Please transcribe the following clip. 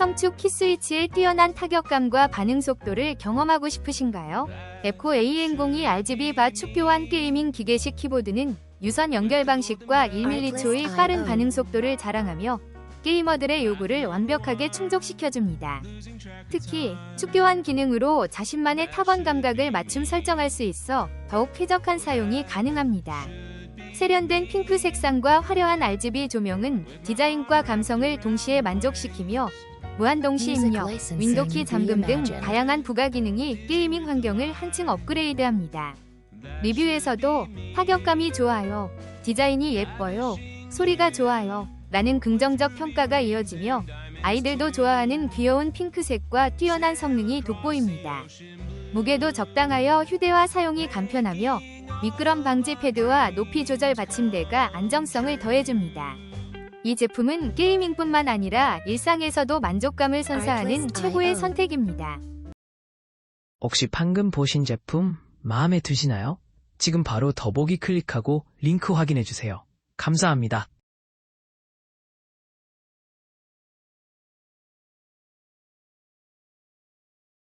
청축 키스위치의 뛰어난 타격감과 반응 속도를 경험하고 싶으신가요? 에코 A-N02 RGB 바 축교환 게이밍 기계식 키보드는 유선 연결 방식과 1mH의 빠른 반응 속도를 자랑하며 게이머들의 요구를 완벽하게 충족시켜줍니다. 특히 축교환 기능으로 자신만의 타번 감각을 맞춤 설정할 수 있어 더욱 쾌적한 사용이 가능합니다. 세련된 핑크 색상과 화려한 RGB 조명은 디자인과 감성을 동시에 만족시키며 무한동시 입력, 윈도키 잠금 등 다양한 부가 기능이 게이밍 환경을 한층 업그레이드합니다. 리뷰에서도 타격감이 좋아요, 디자인이 예뻐요, 소리가 좋아요 라는 긍정적 평가가 이어지며 아이들도 좋아하는 귀여운 핑크색과 뛰어난 성능이 돋보입니다. 무게도 적당하여 휴대와 사용이 간편하며 미끄럼 방지 패드와 높이 조절 받침대가 안정성을 더해줍니다. 이 제품은 게이밍뿐만 아니라 일상에서도 만족감을 선사하는 최고의 선택입니다. 혹시 방금 보신 제품 마음에 드시나요? 지금 바로 더보기 클릭하고 링크 확인해주세요. 감사합니다.